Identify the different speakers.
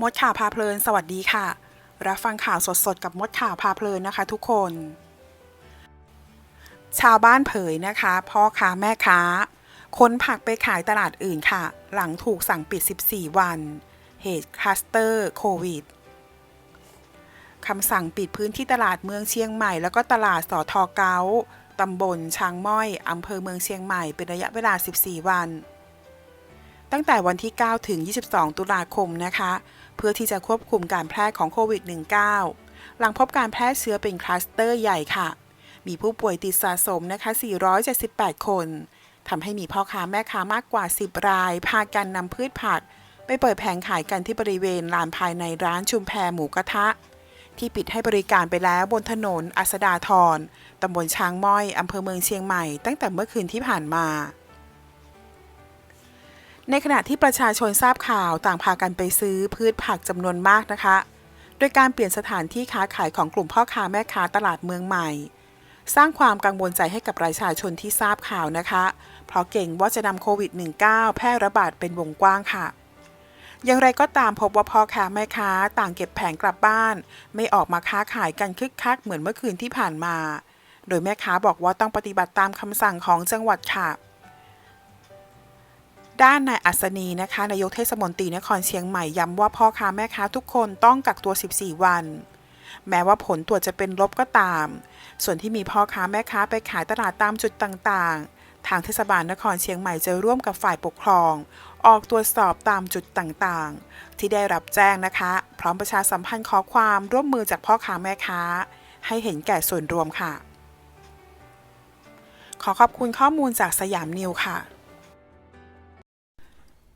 Speaker 1: มดข่าวพาเพลิน สวัสดีค่ะ รับฟังข่าวสดๆ กับมดข่าวพาเพลินนะคะ ทุกคน ชาวบ้านเผยนะคะ พ่อค้าแม่ค้าขนผักไปขายตลาดอื่นค่ะ หลังถูกสั่งปิด 14 วัน เหตุคลัสเตอร์โควิดคำสั่งปิดพื้นที่ตลาดเมืองเชียงใหม่ แล้วก็ตลาดสอทอเกาตำบลช้างม้อยอำเภอเมืองเชียงใหม่เป็นระยะเวลา 14 วัน ตั้งแต่วันที่ 9 ถึง 22 ตุลาคมนะคะ เพื่อที่จะควบคุมการแพร่ของโควิด -19 หลังพบการแพร่เชื้อเป็นคลัสเตอร์ใหญ่ค่ะ มีผู้ป่วยติดสะสมนะคะ 478 คนทำให้มีพ่อค้าแม่ค้ามากกว่า 10 ราย พากันนำพืชผัก ไปเปิดแผงขายกันที่บริเวณลานภายในร้านชุมแพหมูกระทะ ที่ปิดให้บริการไปแล้วบนถนนอัสดาทรตำบลช้างม้อยอำเภอเมืองเชียงใหม่ ตั้งแต่เมื่อคืนที่ผ่านมา ในขณะที่ประชาชนทราบข่าวต่างพากันไปซื้อพืชผักจำนวนมากนะคะ โดยการเปลี่ยนสถานที่ค้าขายของกลุ่มพ่อค้าแม่ค้าตลาดเมืองใหม่ สร้างความกังวลใจให้กับประชาชนที่ทราบข่าวนะคะ เพราะเก่งว่าจะนำโควิด -19 แพร่ระบาดเป็นวงกว้างค่ะ อย่างไรก็ตามพบว่าพ่อค้าแม่ค้าต่างเก็บแผงกลับบ้าน ไม่ออกมาค้าขายกันคึกคักเหมือนเมื่อคืนที่ผ่านมา โดยแม่ค้าบอกว่าต้องปฏิบัติตามคำสั่งของจังหวัดค่ะ ด้านนายอัศนีนะคะนายกเทศมนตรีนครเชียงใหม่ย้ำว่าพ่อค้าแม่ค้าทุกคนต้องกักตัว 14 วัน แม้ว่าผลตรวจจะเป็นลบก็ตาม ส่วนที่มีพ่อค้าแม่ค้าไปขายตลาดตามจุดต่างๆ ทางเทศบาลนครเชียงใหม่จะร่วมกับฝ่ายปกครอง ออกตรวจสอบตามจุดต่างๆ ที่ได้รับแจ้งนะคะ พร้อมประชาสัมพันธ์ขอความร่วมมือจากพ่อค้าแม่ค้า ให้เห็นแก่ส่วนรวมค่ะ ขอขอบคุณข้อมูลจากสยามนิวค่ะ